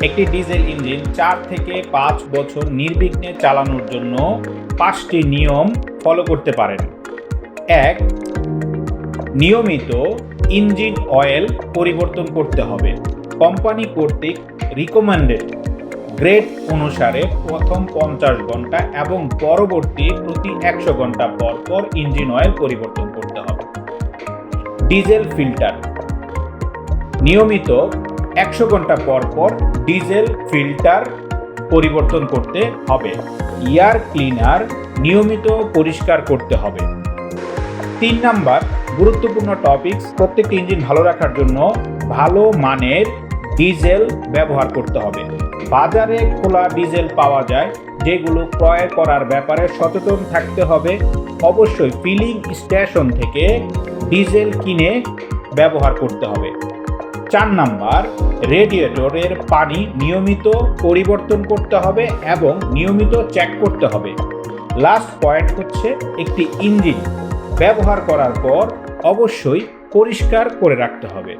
একটি diesel engine চার থেকে পাঁচ বছর নির্বিঘ্নে চালানোর জন্য পাঁচটি নিয়ম ফলো করতে পারেন। এক, নিয়মিত ইঞ্জিন অয়েল পরিবর্তন করতে হবে। কোম্পানি কর্তৃক রিকমেন্ডেড গ্রেড অনুসারে প্রথম পঞ্চাশ ঘণ্টা এবং পরবর্তী প্রতি একশো ঘণ্টা পর পর ইঞ্জিন অয়েল পরিবর্তন করতে হবে। ডিজেল ফিল্টার, নিয়মিত একশো ঘণ্টা পর পর ডিজেল ফিল্টার পরিবর্তন করতে হবে। এয়ার ক্লিনার নিয়মিত পরিষ্কার করতে হবে। তিন নাম্বার, গুরুত্বপূর্ণ টপিকস, প্রত্যেকটি ইঞ্জিন ভালো রাখার জন্য ভালো মানের ডিজেল ব্যবহার করতে হবে। বাজারে খোলা ডিজেল পাওয়া যায়, যেগুলো ক্রয় করার ব্যাপারে সচেতন থাকতে হবে। অবশ্যই ফিলিং স্টেশন থেকে ডিজেল কিনে ব্যবহার করতে হবে। চার নাম্বার রেডিয়েটরের পানি নিয়মিত পরিবর্তন করতে হবে এবং নিয়মিত চেক করতে হবে। লাস্ট পয়েন্ট হচ্ছে একটি ইঞ্জিন ব্যবহার করার পর অবশ্যই পরিষ্কার করে রাখতে হবে।